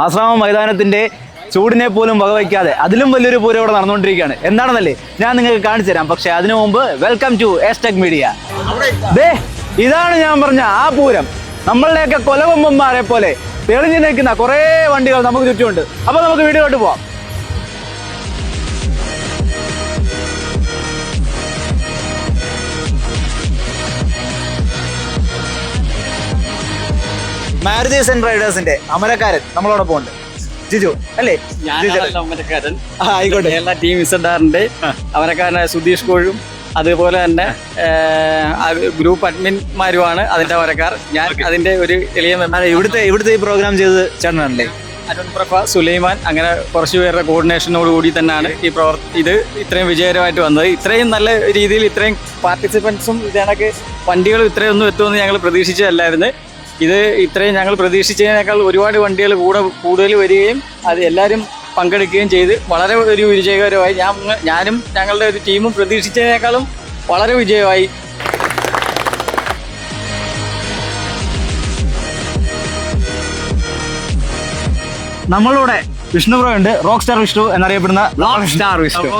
ആശ്രാമ മൈതാനത്തിന്റെ ചൂടിനെ പോലും വകവയ്ക്കാതെ അതിലും വലിയൊരു പൂരം ഇവിടെ നടന്നുകൊണ്ടിരിക്കുകയാണ്. എന്താണെന്നല്ലേ? ഞാൻ നിങ്ങൾക്ക് കാണിച്ചു തരാം. പക്ഷെ അതിനു മുമ്പ് welcome to S tech media ദേ ഇതാണ് ഞാൻ പറഞ്ഞ ആ പൂരം. നമ്മളുടെയൊക്കെ കൊലകൊമ്പന്മാരെ പോലെ തെളിഞ്ഞു നിൽക്കുന്ന കുറേ വണ്ടികൾ നമുക്ക് ചുറ്റുമുണ്ട്. അപ്പോൾ നമുക്ക് വീഡിയോട്ട് പോവാം. മാരുതി ആൻഡ് റൈഡേഴ്സിന്റെ അമരക്കാരൻ നമ്മളോടൊപ്പം ഉണ്ട് ജിജു അല്ലേ. അമരക്കാരൻ. ആയിക്കോട്ടെ. എല്ലാ ടീം ഇസഡാറിന്റെ അമരക്കാരനായ സുധീഷ് കോഴും അതുപോലെ തന്നെ ഗ്രൂപ്പ് അഡ്മിൻമാരുമാണ് അതിന്റെ അമരക്കാർ. ഞാൻ അതിന്റെ ഒരു എളിയ ഇവിടുത്തെ ഇവിടുത്തെ ഈ പ്രോഗ്രാം ചെയ്ത് ചേട്ടനല്ലേ അരുൺ പ്രഭ സുലൈമാൻ അങ്ങനെ കുറച്ച് പേരുടെ കോർഡിനേഷനോട് കൂടി തന്നെയാണ് ഈ പ്രവർത്തി ഇത് ഇത്രയും വിജയകരമായിട്ട് വന്നത്. ഇത്രയും നല്ല രീതിയിൽ ഇത്രയും പാർട്ടിസിപ്പൻസും ഇതിനൊക്കെ വണ്ടികളും ഇത്രയൊന്നും എത്തുമെന്ന് ഞങ്ങൾ പ്രതീക്ഷിച്ചതല്ലായിരുന്നു. ഇത് ഇത്രയും ഞങ്ങൾ പ്രതീക്ഷിച്ചതിനേക്കാൾ ഒരുപാട് വണ്ടികൾ കൂടെ കൂടുതൽ വരികയും അത് എല്ലാവരും പങ്കെടുക്കുകയും ചെയ്ത് വളരെ ഒരു വിജയകരമായി. ഞാൻ ഞാനും ഞങ്ങളുടെ ഒരു ടീമും പ്രതീക്ഷിച്ചതിനേക്കാളും വളരെ വിജയമായി. നമ്മളിവിടെ വിഷ്ണു പ്രോ ഉണ്ട് റോക്ക് സ്റ്റാർ വിഷ്ണു എന്നറിയപ്പെടുന്ന block star Vishnu.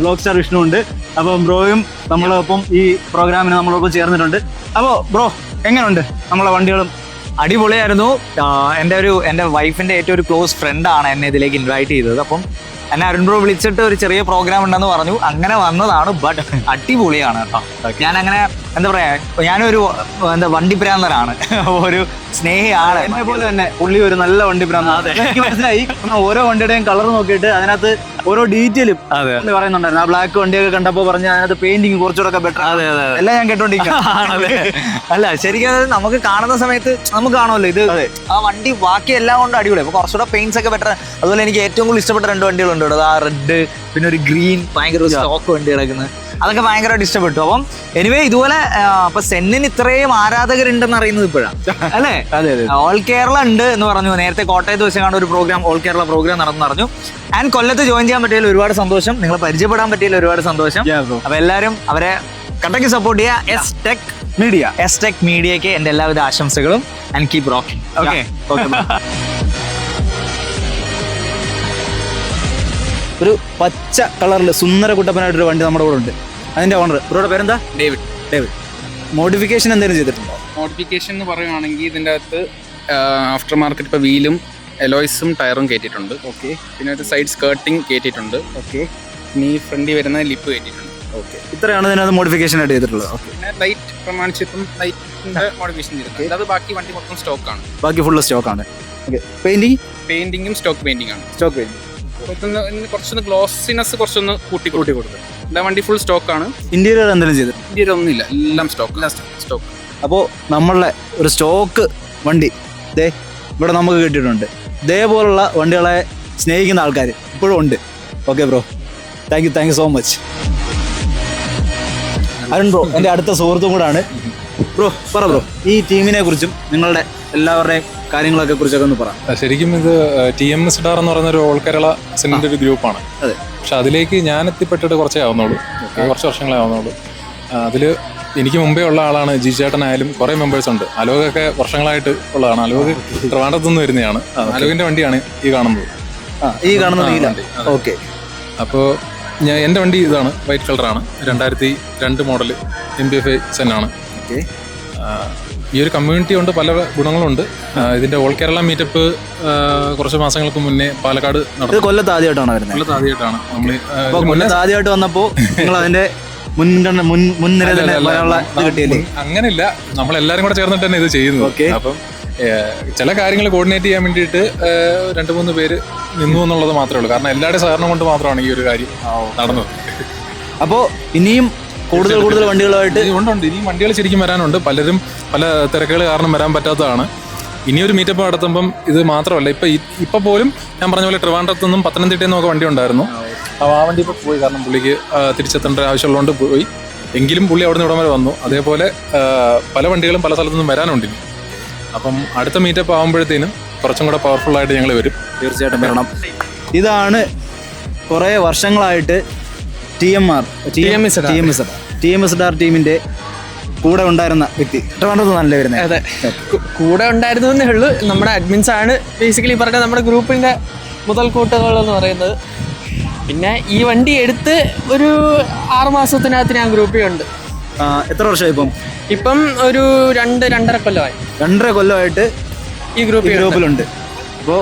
Block star Vishnu ഉണ്ട്. അപ്പം ബ്രോയും നമ്മളൊപ്പം ഈ പ്രോഗ്രാമിന് നമ്മളൊപ്പം ചേർന്നിട്ടുണ്ട്. അപ്പോൾ ബ്രോ എങ്ങനെയുണ്ട് നമ്മളെ വണ്ടികളും? അടിപൊളിയായിരുന്നു. എന്റെ ഒരു എന്റെ വൈഫിന്റെ ഏറ്റവും ഒരു ക്ലോസ് ഫ്രണ്ടാണ് എന്നെ ഇതിലേക്ക് ഇൻവൈറ്റ് ചെയ്തത്. അപ്പം എന്നെ അരുൺ ബ്രോ വിളിച്ചിട്ട് ഒരു ചെറിയ പ്രോഗ്രാം ഉണ്ടെന്ന് പറഞ്ഞു. അങ്ങനെ വന്നതാണ് ബട്ട് അടിപൊളിയാണ് കേട്ടോ. ഞാൻ അങ്ങനെ എന്താ പറയാ ഞാനൊരു എന്താ വണ്ടി പ്രാന്തനാണ് ഒരു സ്നേഹിയാണ് എന്നെ പോലെ തന്നെ പുള്ളി ഒരു നല്ല വണ്ടി അതെ. എനിക്ക് മനസ്സിലായി. ഓരോ വണ്ടിയുടെയും കളർ നോക്കിയിട്ട് അതിനകത്ത് ഓരോ ഡീറ്റെയിലും അതെ. പറയുന്നുണ്ടായിരുന്നു. ആ ബ്ലാക്ക് വണ്ടിയൊക്കെ കണ്ടപ്പോൾ പറഞ്ഞ അതിനകത്ത് പെയിന്റിങ് കുറച്ചുകൂടെ ബെറ്റർ അതെ അതെ എല്ലാം ഞാൻ കേട്ടോണ്ടിരിക്കും. അല്ല ശരിക്കും അത് നമുക്ക് കാണുന്ന സമയത്ത് നമുക്ക് കാണുമല്ലോ. ഇത് ആ വണ്ടി ബാക്കി എല്ലാം കൊണ്ട് അടിപൊളി അപ്പൊ കുറച്ചുകൂടെ പെയിന്റ്സ് ഒക്കെ ബെറ്റർ അതുപോലെ എനിക്ക് ഏറ്റവും കൂടുതൽ ഇഷ്ടപ്പെട്ട രണ്ട് വണ്ടികളുണ്ട് ആ റെഡ് പിന്നെ ഒരു ഗ്രീൻ ഭയങ്കര സ്റ്റോക്ക് വണ്ടി കിടക്കുന്നത്. അതൊക്കെ ഭയങ്കരമായിട്ട് ഇഷ്ടപ്പെട്ടു. അപ്പം എനിവേ ഇതുപോലെ അപ്പൊ സെന്നിന് ഇത്രയും ആരാധകരുണ്ടെന്ന് അറിയുന്നത് ഇപ്പോഴാണ് അല്ലേ? ഓൾ കേരള ഉണ്ട് എന്ന് പറഞ്ഞു. നേരത്തെ കോട്ടയത്ത് വെച്ച് കാണുന്ന ഒരു പ്രോഗ്രാം ഓൾ കേരള പ്രോഗ്രാം നടന്നു പറഞ്ഞു. ആൻഡ് കൊല്ലത്ത് ജോയിൻ ചെയ്യാൻ പറ്റിയതിൽ ഒരുപാട് സന്തോഷം. നിങ്ങളെ പരിചയപ്പെടാൻ പറ്റിയതിൽ ഒരുപാട് സന്തോഷം. അപ്പൊ എല്ലാവരും അവരെ കട്ടയ്ക്ക് സപ്പോർട്ട് ചെയ്യുക S tech media S tech മീഡിയക്ക് എന്റെ എല്ലാവിധ ആശംസകളും. And keep rocking okay okay പച്ച കളറിൽ സുന്ദര കുട്ടപ്പനായിട്ടൊരു വണ്ടി നമ്മുടെ കൂടെ ഉണ്ട്. അതിന്റെ ഓണർ ബ്രോയുടെ പേരെന്താ? ഡേവിഡ്. ഡേവിഡ്. മോഡിഫിക്കേഷൻ എന്തെങ്കിലും ചെയ്തിട്ടുണ്ടോ? മോഡിഫിക്കേഷൻ എന്ന് പറയുകയാണെങ്കിൽ ഇതിന്റെ അകത്ത് ആഫ്റ്റർ മാർക്കറ്റ് ഇപ്പോൾ വീലും എലോയ്സും ടയറും കയറ്റിയിട്ടുണ്ട്. ഓക്കെ പിന്നെ ഒരു സൈഡ് സ്കേർട്ടിങ് കയറ്റിയിട്ടുണ്ട്. ഓക്കെ ഈ ഫ്രണ്ടിൽ വരുന്ന ലിപ്പ് കയറ്റിയിട്ടുണ്ട്. ഓക്കെ ഇത്രയാണ് ഇതിനകത്ത് മോഡിഫിക്കേഷൻ ആയിട്ട് ചെയ്തിട്ടുള്ളത്. ഓക്കെ പിന്നെ ലൈറ്റ് പ്രമാണിച്ചിട്ടും ലൈറ്റിന്റെ മോഡിഫിക്കേഷൻ ചെയ്തിട്ടുണ്ട്. അല്ലാതെ ബാക്കി വണ്ടി മൊത്തം സ്റ്റോക്കാണ് ബാക്കി ഫുള്ള് സ്റ്റോക്കാണ് ഓക്കെ പെയിന്റിങ് പെയിന്റിങ്ങും സ്റ്റോക്ക് പെയിന്റിംഗ് ആണ്. സ്റ്റോക്ക് ഇന്ന് കുറച്ചൊന്ന് ഗ്ലോസിനെസ് കുറച്ചൊന്ന് കൂട്ടി കൂട്ടി കൊടുത്തു എല്ലാ വണ്ടി ഫുൾ സ്റ്റോക്കാണ് ഇന്റീരിയർ എന്തെങ്കിലും ചെയ്തിട്ടുണ്ട്? ഇന്ത്യയിൽ ഒന്നുമില്ല എല്ലാം സ്റ്റോക്ക് സ്റ്റോക്ക് അപ്പോൾ നമ്മളുടെ ഒരു സ്റ്റോക്ക് വണ്ടി ദേ ഇവിടെ നമുക്ക് കിട്ടിയിട്ടുണ്ട്. ഇതേപോലുള്ള വണ്ടികളെ സ്നേഹിക്കുന്ന ആൾക്കാർ ഇപ്പോഴും ഉണ്ട്. Okay bro thank you thank you so much Arun bro എന്റെ അടുത്ത സുഹൃത്തും കൂടാണ് ബ്രോ പറ ബ്രോ ഈ ടീമിനെ കുറിച്ചും നിങ്ങളുടെ എല്ലാവരുടെയും കാര്യങ്ങളൊക്കെ കുറിച്ചൊക്കെ ഒന്ന് പറ. ശരിക്കും ഇത് ടി എം എസ് ഡാർ എന്ന് പറയുന്ന ഒരു ഓൾ കേരള സിനിമയുടെ ഒരു ഗ്രൂപ്പാണ്. അതെ. പക്ഷെ അതിലേക്ക് ഞാൻ എത്തിപ്പെട്ടിട്ട് കുറച്ചേ ആവുന്നുള്ളൂ. കുറച്ച് വർഷങ്ങളെ ആവുന്നുള്ളൂ. അതിൽ എനിക്ക് മുമ്പേ ഉള്ള ആളാണ് ജി ചേട്ടനായാലും കുറേ മെമ്പേഴ്സ് ഉണ്ട്. അലോകൊക്കെ വർഷങ്ങളായിട്ട് ഉള്ളതാണ്. അലോക് ട്രിവാൻഡ്രത്തു നിന്ന് വരുന്നതാണ് അലോകിന്റെ വണ്ടിയാണ് ഈ കാണുന്നത്. ഈ കാണുന്നത് ഓക്കെ. അപ്പോൾ ഞാൻ എന്റെ വണ്ടി ഇതാണ്. വൈറ്റ് കളറാണ്. രണ്ടായിരത്തി രണ്ട് model M B F I സെന്നാണ് okay. ഈ ഒരു കമ്മ്യൂണിറ്റി കൊണ്ട് പല ഗുണങ്ങളുണ്ട്. ഇതിന്റെ ഓൾ കേരള മീറ്റപ്പ് കുറച്ച് മാസങ്ങൾക്ക് മുന്നേ പാലക്കാട് നടന്നു. കൊല്ലത്ത് ആദ്യമായിട്ടാണ് വരുന്നത്. കൊല്ലത്ത് ആദ്യമായിട്ടാണ്. നമ്മൾ കൊല്ലത്ത് ആദ്യമായിട്ട് വന്നപ്പോ നിങ്ങൾ അതിന്റെ മുൻഗണന മുൻ മുൻനിര തന്നെ വരാനുള്ള ഇത് കിട്ടിയല്ലേ? അങ്ങനെയില്ല. നമ്മൾ എല്ലാരും കൂടെ ചേർന്നിട്ട് തന്നെ ഇത് ചെയ്യുന്നു. അപ്പം ചില കാര്യങ്ങൾ കോർഡിനേറ്റ് ചെയ്യാൻ വേണ്ടിയിട്ട് രണ്ടു രണ്ട് മൂന്ന് പേര് നിന്നു എന്നുള്ളത് മാത്രമേ ഉള്ളൂ. കാരണം എല്ലാവരുടെയും സഹകരണം കൊണ്ട് മാത്രമാണ് ഈ ഒരു കാര്യം നടന്നത്. അപ്പോ ഇനിയും കൂടുതൽ കൂടുതൽ വണ്ടികളുമായിട്ട് ഉണ്ട് ഉണ്ട്. ഇനിയും വണ്ടികൾ ശരിക്കും വരാനുണ്ട്. പലരും പല തിരക്കുകൾ കാരണം വരാൻ പറ്റാത്തതാണ്. ഇനിയൊരു മീറ്റപ്പ് നടത്തുമ്പം ഇത് മാത്രമല്ല ഇപ്പൊ ഇപ്പൊ പോലും ഞാൻ പറഞ്ഞ പോലെ ട്രിവാൻഡ്രത്ത് നിന്നും പത്തനംതിട്ടയിൽ നിന്നൊക്കെ വണ്ടി ഉണ്ടായിരുന്നു. അപ്പോൾ ആ വണ്ടി ഇപ്പോൾ പോയി. കാരണം പുള്ളിക്ക് തിരിച്ചെത്തേണ്ട ആവശ്യമുള്ളതുകൊണ്ട് പോയി. എങ്കിലും പുള്ളി അവിടെ നിന്ന് ഇവിടം വരെ വന്നു. അതേപോലെ പല വണ്ടികളും പല സ്ഥലത്തു നിന്നും വരാനുണ്ട് ഇനി. അപ്പം അടുത്ത മീറ്റപ്പ് ആകുമ്പോഴത്തേനും കുറച്ചും കൂടെ പവർഫുൾ ആയിട്ട് ഞങ്ങൾ വരും. തീർച്ചയായിട്ടും വരണം. ഇതാണ് കുറേ വർഷങ്ങളായിട്ട് T M R T M S T M S T M S Dar ടീമിന്റെ കൂടെ ഉണ്ടായിരുന്ന വ്യക്തി. നല്ല വരുന്നത്? അതെ. കൂടെ ഉണ്ടായിരുന്നു എന്നേ ഉള്ളൂ. നമ്മുടെ അഡ്മിൻസ് ആണ്. ബേസിക്കലി പറഞ്ഞ നമ്മുടെ ഗ്രൂപ്പിന്റെ മുതൽ മുതൽക്കൂട്ടുകൾ എന്ന് പറയുന്നത്. പിന്നെ ഈ വണ്ടി എടുത്ത് ഒരു ആറ് മാസത്തിനകത്ത് ഞാൻ ഗ്രൂപ്പിൽ ഉണ്ട്. എത്ര വർഷമായി ഇപ്പം? ഇപ്പം ഒരു രണ്ട് രണ്ടര കൊല്ലമായി. രണ്ടര കൊല്ലമായിട്ട് ഈ ഗ്രൂപ്പ് ഗ്രൂപ്പിലുണ്ട് അപ്പോൾ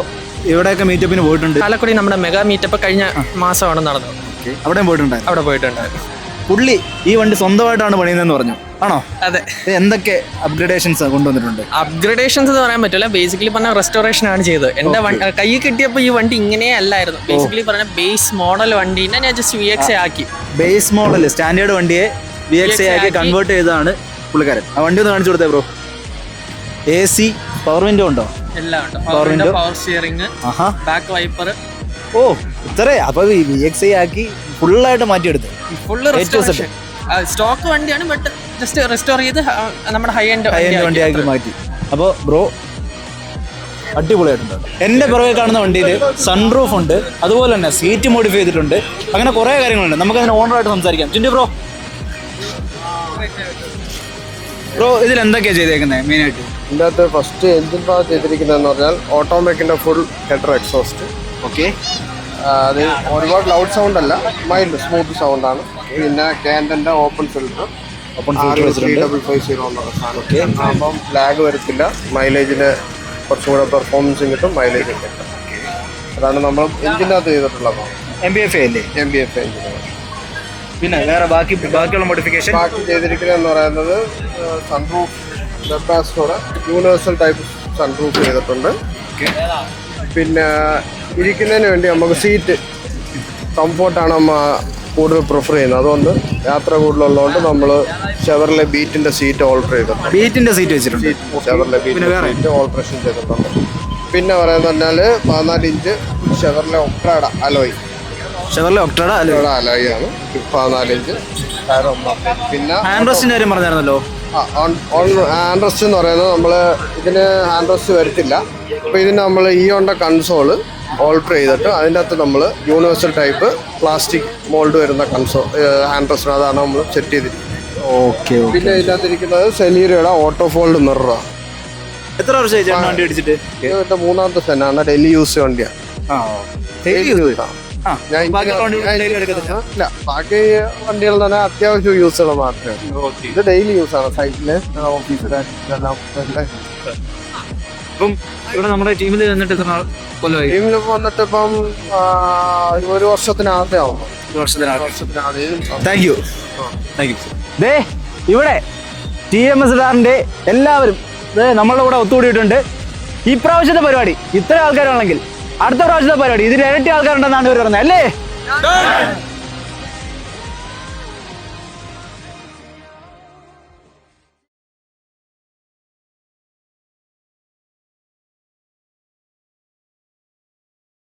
ഇവിടെയൊക്കെ മീറ്റപ്പിന് പോയിട്ടുണ്ട്. ചാലക്കുടി നമ്മുടെ മെഗാ മീറ്റപ്പ് കഴിഞ്ഞ മാസമാണ് നടന്നത്. അവിടെയും പോയിട്ടുണ്ടായിരുന്നു. അവിടെ പോയിട്ടുണ്ട് പുള്ളി ഈ വണ്ടി സ്വന്തമായിട്ടാണ് പണിയുന്നതെന്ന് പറഞ്ഞു. ആണോ? അതെ. എന്തൊക്കെ അപ്ഗ്രഡേഷൻസ് കൊണ്ടുവന്നിട്ടുണ്ട്? അപ്ഗ്രഡേഷൻസ് എന്ന് പറയാൻ പറ്റില്ല. ബേസിക്കലി പറഞ്ഞ റെസ്റ്റോറേഷൻ ആണ് ചെയ്തത്. എന്റെ വണ്ടി കയ്യിൽ കിട്ടിയപ്പോൾ ഈ വണ്ടി ഇങ്ങനെ അല്ലായിരുന്നു. ബേസിക്കലി പറഞ്ഞ ബേസ് മോഡൽ വണ്ടീനെ ഞാൻ ജസ്റ്റ് വി എക്സ് ആക്കി. ബേസ് മോഡൽ സ്റ്റാൻഡേർഡ് വണ്ടിയെ വി എക്സ് ആക്കി. കൺവേർട്ട് ചെയ്തതാണ് പുള്ളിക്കാരൻ. ആ വണ്ടി ഒന്ന് കാണിച്ചു കൊടുത്തേ bro A C power window ഉണ്ടോ? എല്ലാം ഉണ്ട്. Power window power steering back wiper ഓ ഇത്രേ. അപ്പൊ വി എക്സ് ആക്കി ഫുള്ളായിട്ട് മാറ്റിയെടുത്ത്. ഫുള്ള് റെസ്റ്റോറേഷൻ സ്റ്റോക്ക് വണ്ടിയാണ് ബട്ട് ജസ്റ്റ് റെസ്റ്റോർ ചെയ്ത് നമ്മുടെ ഹൈ എൻഡ് ഹൈ എൻഡ് വണ്ടിയാക്കി മാറ്റി. അപ്പോൾ ബ്രോ അടിപൊളിയായിട്ടുണ്ട്. എന്റെ പുറകെ കാണുന്ന വണ്ടിയിൽ സൺറൂഫ് ഉണ്ട്. അതുപോലെ തന്നെ സീറ്റ് മോഡിഫൈ ചെയ്തിട്ടുണ്ട്. അങ്ങനെ കുറേ കാര്യങ്ങളുണ്ട്. നമുക്ക് അതിന് ഓണറായിട്ട് സംസാരിക്കാം. ചിന്തി ബ്രോ ബ്രോ ഇതിൽ എന്തൊക്കെയാണ് ചെയ്തേക്കുന്നത് മെയിനായിട്ട്? ഇതിന്റെ അകത്ത് ഫസ്റ്റ് എഞ്ചിൻ ഭാഗത്ത് ചെയ്തിരിക്കുന്നതെന്ന് പറഞ്ഞാൽ ഓട്ടോമാക്കിന്റെ ഫുൾ ഹെഡർ എക്സോസ്റ്റ് ഓക്കെ അത് ഒരുപാട് ലൗഡ് സൗണ്ട് അല്ല മൈൽഡ് സ്മൂത്ത് സൗണ്ട് ആണ്. പിന്നെ ക്യാൻഡന്റെ open filter open three double five zero എന്നുള്ള സാധനം. അപ്പം ലാഗ് വരത്തില്ല. മൈലേജിന് കുറച്ചും കൂടെ പെർഫോമൻസും കിട്ടും മൈലേജും കിട്ടും. അതാണ് നമ്മൾ എഞ്ചിനകത്ത് ചെയ്തിട്ടുള്ളത് എം ബി എഫ് അല്ലേ? എം ബി എഫ് എഞ്ചിൻ പിന്നെ വേറെ ബാക്കി ബാക്കിയുള്ള മോഡിഫിക്കേഷൻ ബാക്കി ചെയ്തിരിക്കുന്നതെന്ന് പറയുന്നത് സൺറൂഫ് വെബാസ്റ്റോടെ യൂണിവേഴ്സൽ ടൈപ്പ് സൺറൂഫ് ചെയ്തിട്ടുണ്ട്. പിന്നെ ഇരിക്കുന്നതിന് വേണ്ടി നമുക്ക് സീറ്റ് കംഫോർട്ടാണ് നമ്മൾ കൂടുതൽ പ്രിഫർ ചെയ്യുന്നത്. അതുകൊണ്ട് യാത്ര കൂടുതലുള്ളതുകൊണ്ട് നമ്മൾ ഷെവറിലെ ബീറ്റിന്റെ സീറ്റ് ഓൾട്ടർ ചെയ്തിട്ടുണ്ട്. ബീറ്റിന്റെ സീറ്റ് വെച്ചിട്ടുണ്ട്. ഷെവറിലെ ബീറ്റിന്റെ സീറ്റ് ഓൾട്രേഷൻ ചെയ്തിട്ടുണ്ട്. പിന്നെ പറയുന്നത് പറഞ്ഞാൽ പതിനാല് inch Chevrolet ഒക്ടാട alloy Chevrolet Optra alloy alloy ആണ്. പതിനാല് ഇഞ്ച് ടയർ ഒന്നാം പിന്നെ ഹാൻഡ് റെസ്റ്റിന്റെ കാര്യം പറഞ്ഞായിരുന്നല്ലോ. ഹാൻഡ് റെസ്റ്റ് എന്ന് പറയുന്നത് നമ്മൾ ഇതിന് ഹാൻഡ് റെസ്റ്റ് വരത്തില്ല. അപ്പോൾ ഇതിന് നമ്മൾ ഈ ഓണ്ട കൺസോൾ ഓൾട്ടർ ചെയ്തിട്ട് അതിന്റെ അകത്ത് നമ്മൾ യൂണിവേഴ്സൽ ടൈപ്പ് പ്ലാസ്റ്റിക് മോൾഡ് വരുന്ന കൺസോൾ ഹാൻഡ് റെസ്റ്റ് അതാണ് നമ്മൾ സെറ്റ് ചെയ്തിരിക്കുന്നത്. ഓക്കെ പിന്നെ ഇതിന്റെ അകത്ത് ഇരിക്കുന്നത് സെലീരയുടെ ഓട്ടോ ഫോൾഡ് മിററാണ് എത്ര വർഷമായി ചേട്ടൻ വണ്ടി അടിച്ചിട്ട് ഇതിന്റെ മൂന്നാമത്തെ സെന്നാണ് ഡെയിലി യൂസ് വണ്ടിയാണ്. ആ ഡെയിലി യൂസ് ഇല്ല ബാക്കി വണ്ടികൾ തന്നെ അത്യാവശ്യം യൂസുകൾ മാത്രമേ. ഇത് ഡെയിലി യൂസ് ആണ് സൈറ്റിൽ ഓഫീസിലെല്ലാം ഇപ്പം ഇവിടെ നമ്മുടെ ടീമിൽ എത്ര കൊല്ലമായി? ടീമിൽ വന്നിട്ട് ഇപ്പം ഒരു വർഷത്തിനകത്തേ ആവും. ഒരു വർഷത്തിനകം വർഷത്തിനകത്ത്. താങ്ക് യു താങ്ക് യു ദേ ഇവിടെ ടി എം എസ് ഡാറിന്റെ എല്ലാവരും നമ്മളുടെ കൂടെ ഒത്തുകൂടിയിട്ടുണ്ട്. ഈ പ്രാവശ്യത്തെ പരിപാടി ഇത്ര ആൾക്കാരാണെങ്കിൽ അടുത്ത പ്രാവശ്യത്തെ പരിപാടി. ഇതിൽ ഇരട്ടി ആൾക്കാരുണ്ടെന്നാണ് ഇവർ പറഞ്ഞത് അല്ലേ?